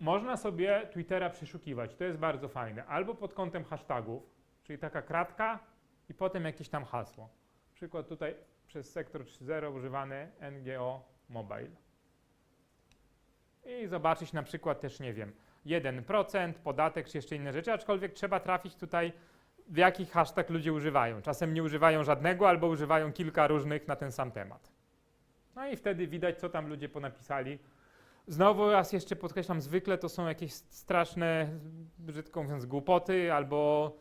Można sobie Twittera przeszukiwać, to jest bardzo fajne. Albo pod kątem hashtagów, czyli taka kratka i potem jakieś tam hasło. Przykład tutaj przez sektor 3.0 używany NGO Mobile. I zobaczyć na przykład też, nie wiem, 1%, podatek czy jeszcze inne rzeczy, aczkolwiek trzeba trafić tutaj, w jakich hashtag ludzie używają. Czasem nie używają żadnego albo używają kilka różnych na ten sam temat. No i wtedy widać, co tam ludzie ponapisali. Znowu raz jeszcze podkreślam, zwykle to są jakieś straszne, brzydko mówiąc, głupoty albo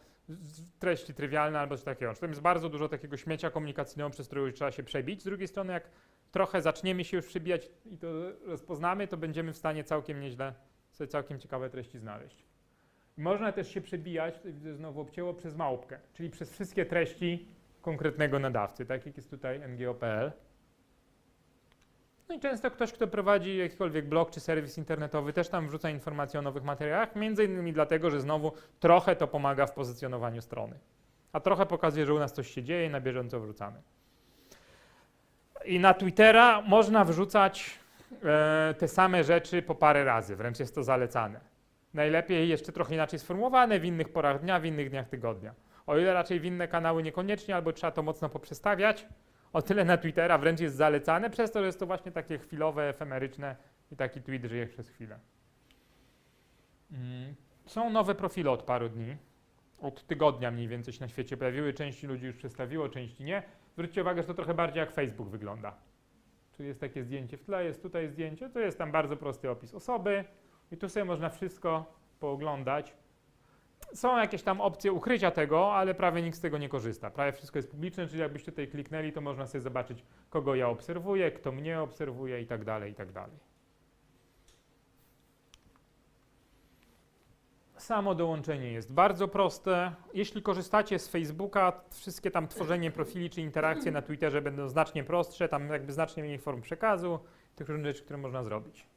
treści trywialne albo coś takiego. Tam jest bardzo dużo takiego śmiecia komunikacyjnego, przez które trzeba się przebić. Z drugiej strony, jak trochę zaczniemy się już przebijać i to rozpoznamy, to będziemy w stanie całkiem nieźle sobie całkiem ciekawe treści znaleźć. Można też się przebijać, znowu obcięło, przez małpkę, czyli przez wszystkie treści konkretnego nadawcy, tak jak jest tutaj ngo.pl. No i często ktoś, kto prowadzi jakikolwiek blog czy serwis internetowy, też tam wrzuca informacje o nowych materiałach, między innymi dlatego, że znowu trochę to pomaga w pozycjonowaniu strony. A trochę pokazuje, że u nas coś się dzieje i na bieżąco wrzucamy. I na Twittera można wrzucać e, te same rzeczy po parę razy, wręcz jest to zalecane. Najlepiej jeszcze trochę inaczej sformułowane w innych porach dnia, w innych dniach tygodnia. O ile raczej w inne kanały niekoniecznie, albo trzeba to mocno poprzestawiać, o tyle na Twittera wręcz jest zalecane, przez to, że jest to właśnie takie chwilowe, efemeryczne i taki tweet żyje przez chwilę. Mm. Są nowe profile od paru dni. Od tygodnia mniej więcej się na świecie pojawiły. Części ludzi już przedstawiło, części nie. Zwróćcie uwagę, że to trochę bardziej jak Facebook wygląda. Czyli jest takie zdjęcie w tle, jest tutaj zdjęcie, to jest tam bardzo prosty opis osoby i tu sobie można wszystko pooglądać. Są jakieś tam opcje ukrycia tego, ale prawie nikt z tego nie korzysta. Prawie wszystko jest publiczne, czyli jakbyście tutaj kliknęli, to można sobie zobaczyć, kogo ja obserwuję, kto mnie obserwuje i tak dalej, i tak dalej. Samo dołączenie jest bardzo proste. Jeśli korzystacie z Facebooka, wszystkie tam tworzenie profili czy interakcje na Twitterze będą znacznie prostsze, tam jakby znacznie mniej form przekazu, tych różnych rzeczy, które można zrobić.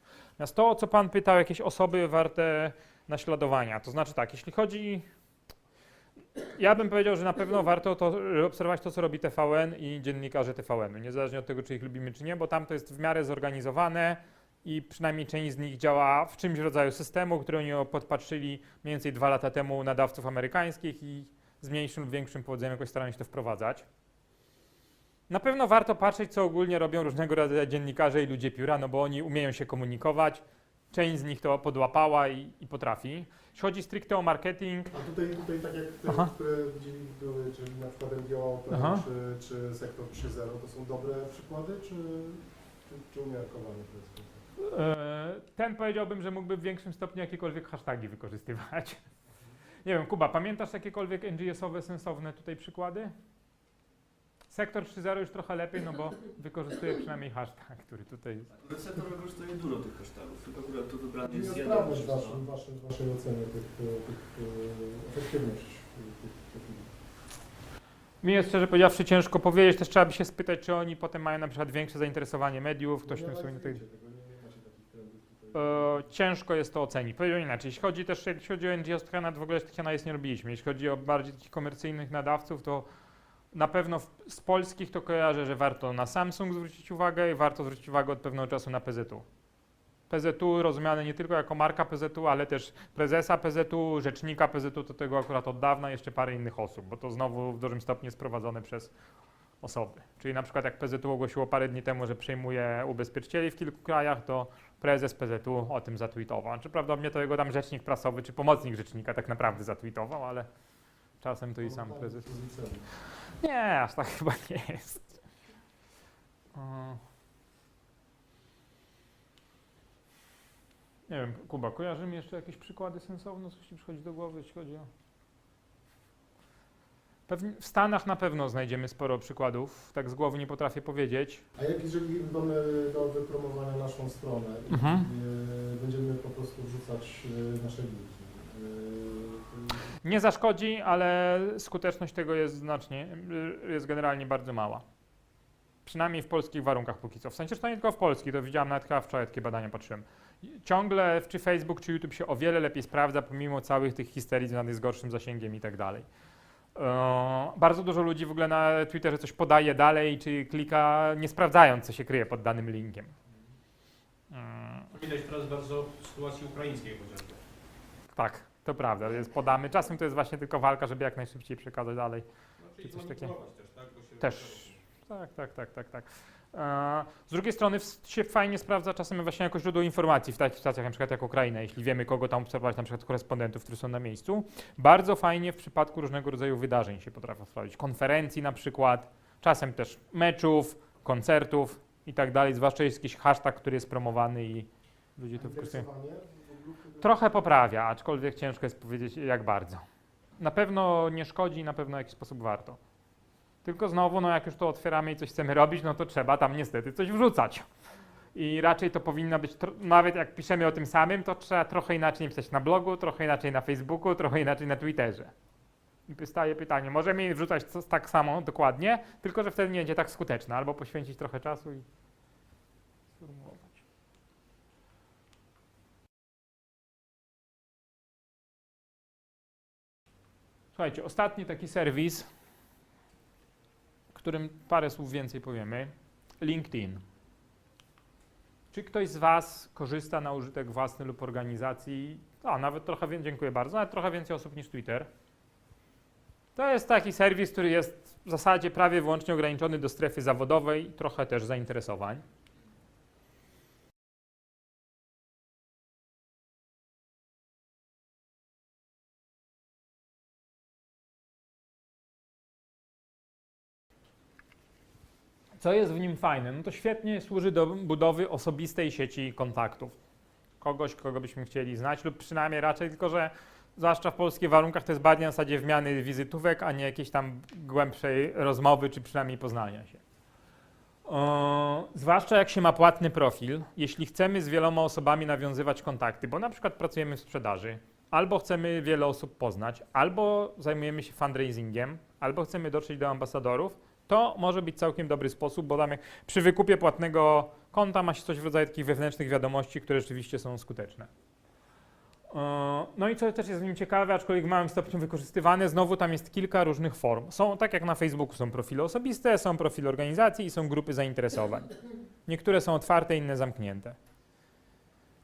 Natomiast to, o co Pan pytał, jakieś osoby warte naśladowania, to znaczy tak, jeśli chodzi... Ja bym powiedział, że na pewno warto to, obserwować to, co robi TVN i dziennikarze TVN-u, niezależnie od tego, czy ich lubimy, czy nie, bo tam to jest w miarę zorganizowane i przynajmniej część z nich działa w czymś rodzaju systemu, który oni podpatrzyli mniej więcej dwa lata temu nadawców amerykańskich i z mniejszym lub większym powodzeniem jakoś starają się to wprowadzać. Na pewno warto patrzeć, co ogólnie robią różnego rodzaju dziennikarze i ludzie pióra, no bo oni umieją się komunikować. Część z nich to podłapała i, i potrafi. Jeśli chodzi stricte o marketing, A tutaj, tutaj tak jak te, Aha. które widzieli były, czyli na przykład NGO Aha. czy, czy Sektor 3.0, to są dobre przykłady, czy, czy, czy umiarkowane powiedzmy? e, ten powiedziałbym, że mógłby w większym stopniu jakiekolwiek hasztagi wykorzystywać. Nie wiem, Kuba, pamiętasz jakiekolwiek NGS-owe sensowne tutaj przykłady? Sektor 3.0 już trochę lepiej, no bo wykorzystuje przynajmniej hashtag, który tutaj jest. Receptor wykorzystuje dużo tych hashtagów, tylko akurat tu wybrany jest jeden. Niesprawność waszej, waszej, waszej oceny tych, e, tych e, efektywność tych. Mi jest szczerze powiedziawszy ciężko powiedzieć, też trzeba by się spytać, czy oni potem mają na przykład większe zainteresowanie mediów, ktoś nie tym nie nie, nie trendów tutaj. E, ciężko jest to ocenić. Powiem inaczej, jeśli chodzi też jeśli chodzi o NGO Stranad, w ogóle takich analiz nie robiliśmy. Jeśli chodzi o bardziej takich komercyjnych nadawców, to na pewno w, z polskich to kojarzę, że warto na Samsung zwrócić uwagę i warto zwrócić uwagę od pewnego czasu na PZU. PZU rozumiane nie tylko jako marka PZU, ale też prezesa PZU, rzecznika PZU, to tego akurat od dawna, jeszcze parę innych osób, bo to znowu w dużym stopniu jest prowadzone przez osoby. Czyli na przykład jak PZU ogłosiło parę dni temu, że przejmuje ubezpieczycieli w kilku krajach, to prezes PZU o tym zatweetował. Czy prawdopodobnie to jego tam rzecznik prasowy, czy pomocnik rzecznika tak naprawdę zatweetował, ale czasem to i sam prezes. Nie, aż tak chyba nie jest. Nie wiem, Kuba, kojarzy mi jeszcze jakieś przykłady sensowne, coś ci przychodzi do głowy, jeśli chodzi o... Pewnie w Stanach na pewno znajdziemy sporo przykładów, tak z głowy nie potrafię powiedzieć. A jak jeżeli mamy do wypromowania naszą stronę Mhm. e, będziemy po prostu wrzucać e, nasze linki, e, Nie zaszkodzi, ale skuteczność tego jest znacznie, jest generalnie bardzo mała. Przynajmniej w polskich warunkach póki co. W sensie, że to nie tylko w polskich, to widziałem nawet chyba wczoraj takie badania patrzyłem. Ciągle czy Facebook, czy YouTube się o wiele lepiej sprawdza, pomimo całych tych histerii związanych z gorszym zasięgiem i tak dalej. Eee, Bardzo dużo ludzi w ogóle na Twitterze coś podaje dalej, czy klika, nie sprawdzając, co się kryje pod danym linkiem. Mm, widać teraz bardzo w sytuacji ukraińskiej chociażby. tak, to prawda, jest podamy. Czasem to jest właśnie tylko walka, żeby jak najszybciej przekazać dalej. No, czyli Czy coś manipulować też, tak? Bo się Też. Tak, tak, tak, tak, tak. E, Z drugiej strony się fajnie sprawdza czasem właśnie jako źródło informacji w takich sytuacjach, na przykład jak Ukraina, jeśli wiemy, kogo tam obserwować, na przykład korespondentów, którzy są na miejscu. Bardzo fajnie w przypadku różnego rodzaju wydarzeń się potrafią sprawdzić. Konferencji na przykład, czasem też meczów, koncertów i tak dalej, zwłaszcza jest jakiś hashtag, który jest promowany i ludzie to wykorzystują. Trochę poprawia, aczkolwiek ciężko jest powiedzieć jak bardzo. Na pewno nie szkodzi, na pewno w jakiś sposób warto. Tylko znowu, no jak już to otwieramy i coś chcemy robić, no to trzeba tam niestety coś wrzucać. I raczej to powinno być, nawet jak piszemy o tym samym, to trzeba trochę inaczej pisać na blogu, trochę inaczej na Facebooku, trochę inaczej na Twitterze. I powstaje pytanie, możemy je wrzucać co- tak samo, dokładnie, tylko że wtedy nie będzie tak skuteczne, albo poświęcić trochę czasu i sformułować. Słuchajcie, ostatni taki serwis, którym parę słów więcej powiemy, LinkedIn. Czy ktoś z Was korzysta na użytek własny lub organizacji? A, nawet trochę więcej, dziękuję bardzo, nawet trochę więcej osób niż Twitter. To jest taki serwis, który jest w zasadzie prawie wyłącznie ograniczony do strefy zawodowej, trochę też zainteresowań. Co jest w nim fajne? No to świetnie służy do budowy osobistej sieci kontaktów. Kogoś, kogo byśmy chcieli znać, lub przynajmniej raczej, tylko że zwłaszcza w polskich warunkach to jest bardziej na zasadzie wymiany wizytówek, a nie jakiejś tam głębszej rozmowy, czy przynajmniej poznania się. O, zwłaszcza jak się ma płatny profil, jeśli chcemy z wieloma osobami nawiązywać kontakty, bo na przykład pracujemy w sprzedaży, albo chcemy wiele osób poznać, albo zajmujemy się fundraisingiem, albo chcemy dotrzeć do ambasadorów, to może być całkiem dobry sposób, bo tam jak przy wykupie płatnego konta ma się coś w rodzaju takich wewnętrznych wiadomości, które rzeczywiście są skuteczne. E, No i co też jest w nim ciekawe, aczkolwiek w małym stopniu wykorzystywane, znowu tam jest kilka różnych form. Są, tak jak na Facebooku, są profile osobiste, są profile organizacji i są grupy zainteresowań. Niektóre są otwarte, inne zamknięte.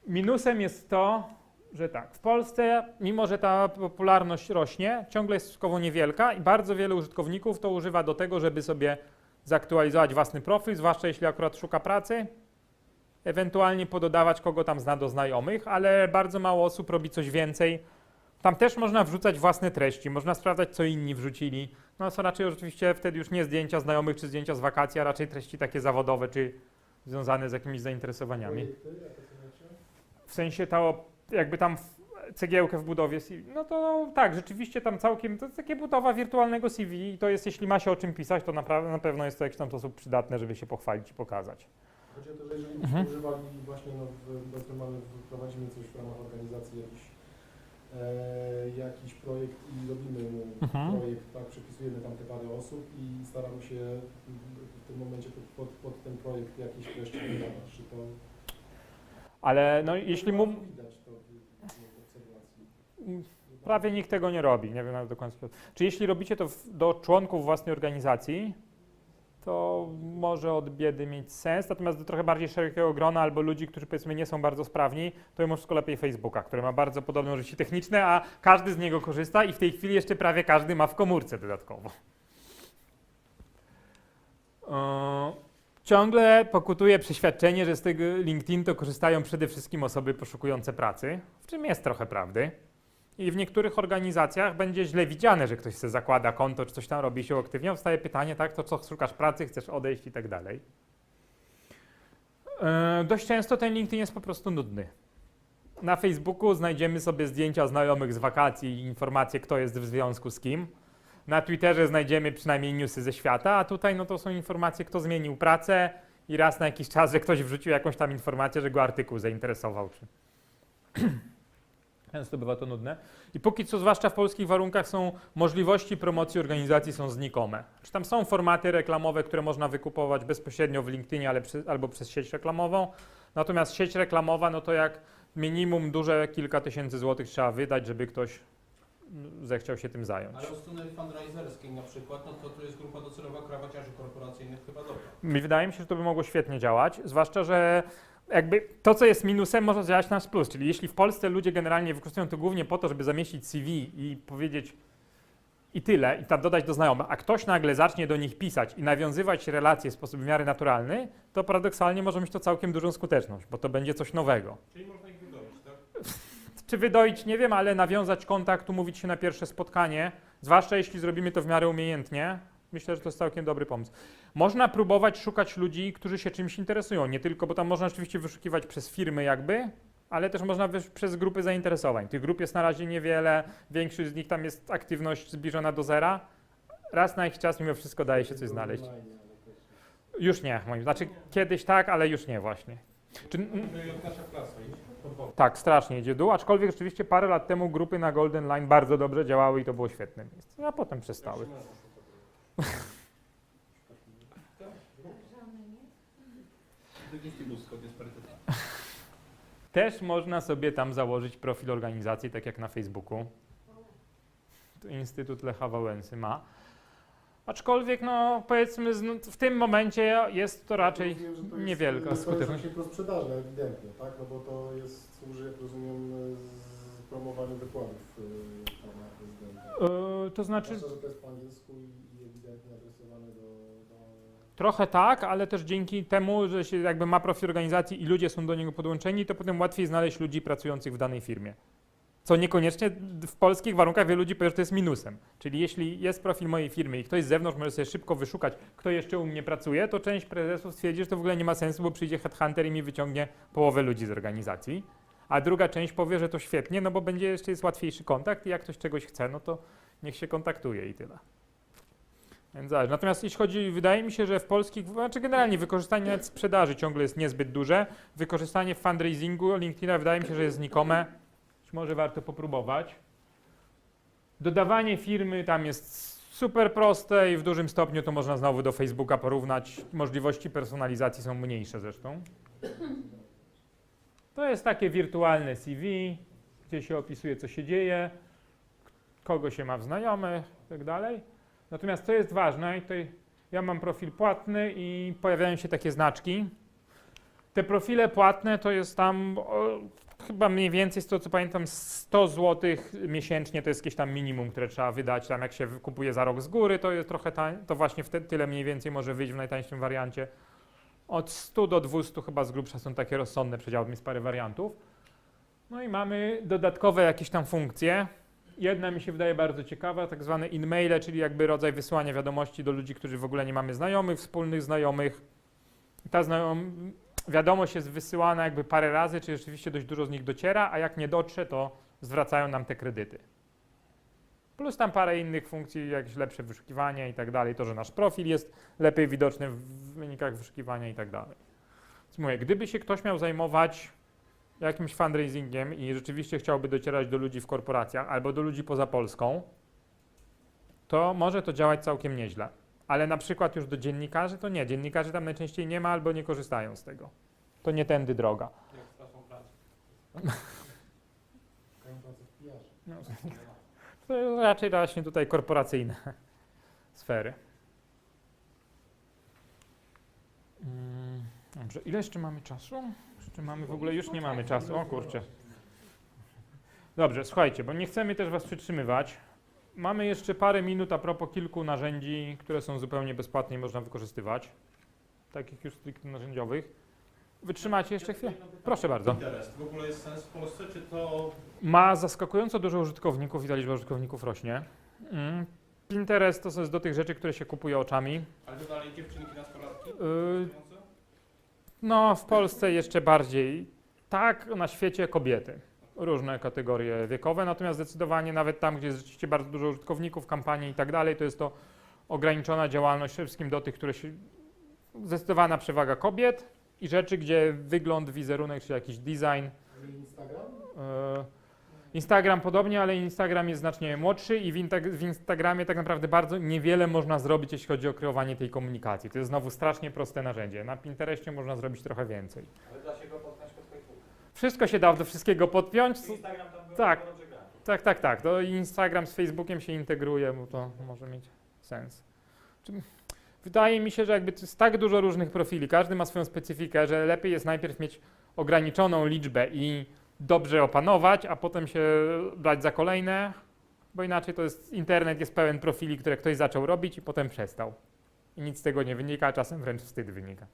Minusem jest to, że tak, w Polsce, mimo że ta popularność rośnie, ciągle jest stosunkowo niewielka i bardzo wielu użytkowników to używa do tego, żeby sobie zaktualizować własny profil, zwłaszcza jeśli akurat szuka pracy, ewentualnie pododawać kogo tam zna do znajomych, ale bardzo mało osób robi coś więcej. Tam też można wrzucać własne treści, można sprawdzać, co inni wrzucili. No są raczej oczywiście wtedy już nie zdjęcia znajomych czy zdjęcia z wakacji, a raczej treści takie zawodowe czy związane z jakimiś zainteresowaniami. W sensie to jakby tam cegiełkę w budowie CV, no to tak, rzeczywiście tam całkiem, to jest takie budowa wirtualnego CV i to jest, jeśli ma się o czym pisać, to naprawdę na pewno jest to w jakiś tam sposób przydatne, żeby się pochwalić i pokazać. Chodzi o to, że jeżeli Mhm. używali właśnie, no, w, mamy, prowadzimy coś w ramach organizacji, jakiś, e, jakiś projekt i robimy mu Mhm. projekt, tak, przepisujemy tam te parę osób i staramy się w- tym momencie pod, pod, pod ten projekt jakieś treści dodawać, czy to... Ale no jeśli mu, prawie nikt tego nie robi, nie wiem nawet do końca. Czy jeśli robicie to w, do członków własnej organizacji, to może od biedy mieć sens, natomiast do trochę bardziej szerokiego grona albo ludzi, którzy powiedzmy nie są bardzo sprawni, to mimo wszystko lepiej Facebooka, który ma bardzo podobne życie techniczne, a każdy z niego korzysta i w tej chwili jeszcze prawie każdy ma w komórce dodatkowo. Eee, Ciągle pokutuje przeświadczenie, że z tego LinkedIn to korzystają przede wszystkim osoby poszukujące pracy, w czym jest trochę prawdy. I w niektórych organizacjach będzie źle widziane, że ktoś sobie zakłada konto, czy coś tam robi się aktywnie. Wstaje pytanie, tak, to co, szukasz pracy, chcesz odejść i tak dalej. E, dość często ten LinkedIn jest po prostu nudny. Na Facebooku znajdziemy sobie zdjęcia znajomych z wakacji i informacje, kto jest w związku z kim. Na Twitterze znajdziemy przynajmniej newsy ze świata, a tutaj no to są informacje, kto zmienił pracę i raz na jakiś czas, że ktoś wrzucił jakąś tam informację, że go artykuł zainteresował. Czy... Często bywa to nudne. I póki co, zwłaszcza w polskich warunkach, są możliwości promocji organizacji są znikome. Czy tam są formaty reklamowe, które można wykupować bezpośrednio w LinkedInie ale przy, albo przez sieć reklamową. Natomiast sieć reklamowa, no to jak minimum duże kilka tysięcy złotych trzeba wydać, żeby ktoś zechciał się tym zająć. Ale od strony fundraiserskiej na przykład, no to tu jest grupa docelowa krawaciarzy korporacyjnych chyba dobra. Mi wydaje mi się, że to by mogło świetnie działać, zwłaszcza, że jakby to, co jest minusem, może działać na plus. Czyli jeśli w Polsce ludzie generalnie wykorzystują to głównie po to, żeby zamieścić CV i powiedzieć i tyle, i tam dodać do znajomych, a ktoś nagle zacznie do nich pisać i nawiązywać relacje w sposób w miarę naturalny, to paradoksalnie może mieć to całkiem dużą skuteczność, bo to będzie coś nowego. Czyli można ich wydoić, tak? Czy wydoić, nie wiem, ale nawiązać kontakt, umówić się na pierwsze spotkanie, zwłaszcza jeśli zrobimy to w miarę umiejętnie, myślę, że to jest całkiem dobry pomysł. Można próbować szukać ludzi, którzy się czymś interesują, nie tylko, bo tam można oczywiście wyszukiwać przez firmy jakby, ale też można przez grupy zainteresowań. Tych grup jest na razie niewiele, większość z nich tam jest aktywność zbliżona do zera. Raz na jakiś czas mimo wszystko daje się coś znaleźć. Już nie, moim znaczy kiedyś tak, ale już nie właśnie. Czy, nasza klasa, bok. Tak, strasznie idzie dół, aczkolwiek rzeczywiście parę lat temu grupy na Golden Line bardzo dobrze działały i to było świetne miejsce, a potem przestały. Też można sobie tam założyć profil organizacji, tak jak na Facebooku. To Instytut Lecha Wałęsy ma. Aczkolwiek, no powiedzmy, z- w tym momencie jest to raczej Rozumiem, że to jest, niewielka To jest skuteczność. właśnie prosprzedażne ewidentnie, tak? No bo to jest, służy, jak rozumiem, z promowaniu wykładów e, pana prezydenta. Yy, to znaczy, Zwłaszcza, że to jest po angielsku i, i ewidentnie adresowane do, do... Trochę tak, ale też dzięki temu, że się jakby ma profil organizacji i ludzie są do niego podłączeni, to potem łatwiej znaleźć ludzi pracujących w danej firmie. Co niekoniecznie w polskich warunkach wielu ludzi powie, że to jest minusem. Czyli jeśli jest profil mojej firmy i ktoś z zewnątrz może sobie szybko wyszukać, kto jeszcze u mnie pracuje, to część prezesów stwierdzi, że to w ogóle nie ma sensu, bo przyjdzie headhunter i mi wyciągnie połowę ludzi z organizacji. A druga część powie, że to świetnie, no bo będzie jeszcze jest łatwiejszy kontakt i jak ktoś czegoś chce, no to niech się kontaktuje i tyle. Więc zależy. Natomiast jeśli chodzi, wydaje mi się, że w polskich, znaczy generalnie wykorzystanie sprzedaży ciągle jest niezbyt duże. Wykorzystanie w fundraisingu LinkedIna wydaje mi się, że jest znikome. Być może warto popróbować. Dodawanie firmy tam jest super proste i w dużym stopniu to można znowu do Facebooka porównać. Możliwości personalizacji są mniejsze zresztą. To jest takie wirtualne CV, gdzie się opisuje, co się dzieje, kogo się ma w znajomych i tak. Natomiast co jest ważne, tutaj ja mam profil płatny i pojawiają się takie znaczki. Te profile płatne to jest tam chyba mniej więcej, z tego co pamiętam, 100 zł miesięcznie to jest jakieś tam minimum, które trzeba wydać. Tam jak się kupuje za rok z góry, to jest trochę tań, to właśnie wtedy tyle mniej więcej może wyjść w najtańszym wariancie. Od 100 do 200 chyba z grubsza są takie rozsądne przedziały, jest parę wariantów. No i mamy dodatkowe jakieś tam funkcje. Jedna mi się wydaje bardzo ciekawa, tak zwane in-maile, czyli jakby rodzaj wysyłania wiadomości do ludzi, którzy w ogóle nie mamy znajomych, wspólnych znajomych. Ta znajom... wiadomość jest wysyłana jakby parę razy, czy rzeczywiście dość dużo z nich dociera, a jak nie dotrze, to zwracają nam te kredyty. Plus tam parę innych funkcji, jakieś lepsze wyszukiwanie i tak dalej, to, że nasz profil jest lepiej widoczny w wynikach wyszukiwania i tak dalej. Więc mówię, gdyby się ktoś miał zajmować jakimś fundraisingiem i rzeczywiście chciałby docierać do ludzi w korporacjach albo do ludzi poza Polską, to może to działać całkiem nieźle. Ale na przykład już do dziennikarzy to nie. Dziennikarzy tam najczęściej nie ma albo nie korzystają z tego. To nie tędy droga. Jak stracą pracę. No, to raczej właśnie tutaj korporacyjne sfery. Mm, Dobrze, ile jeszcze mamy czasu? Jeszcze mamy w ogóle, już nie mamy czasu, o kurczę. Dobrze, słuchajcie, bo nie chcemy też Was przytrzymywać. Mamy jeszcze parę minut a propos kilku narzędzi, które są zupełnie bezpłatne i można wykorzystywać. Takich już stricte narzędziowych. Wytrzymacie jeszcze chwilę? Proszę bardzo. Pinterest w ogóle jest sens w Polsce, czy to Ma zaskakująco dużo użytkowników i ta liczba użytkowników rośnie. Mm. Pinterest to jest do tych rzeczy, które się kupuje oczami. ale to dalej dziewczynki nastolatki? Yy, no, w Polsce jeszcze bardziej. Tak, na świecie kobiety. Różne kategorie wiekowe, natomiast zdecydowanie nawet tam, gdzie jest rzeczywiście bardzo dużo użytkowników, kampanii i tak dalej, to jest to ograniczona działalność przede wszystkim do tych, które się. Zdecydowana przewaga kobiet i rzeczy, gdzie wygląd, wizerunek czy jakiś design Instagram? E, Instagram podobnie, ale Instagram jest znacznie młodszy i w, w Instagramie tak naprawdę bardzo niewiele można zrobić, jeśli chodzi o kreowanie tej komunikacji. To jest znowu strasznie proste narzędzie. Na Pinterestie można zrobić trochę więcej. Ale da się go podpiąć pod Facebook. Wszystko się da do wszystkiego podpiąć. Instagram tam był Tak. Tak, tak, tak. To Instagram z Facebookiem się integruje, bo to może mieć sens. Czy- Wydaje mi się, że jakby to jest tak dużo różnych profili, każdy ma swoją specyfikę, że lepiej jest najpierw mieć ograniczoną liczbę i dobrze opanować, a potem się brać za kolejne, bo inaczej to jest, internet jest pełen profili, które ktoś zaczął robić i potem przestał. I nic z tego nie wynika, a czasem wręcz wstyd wynika.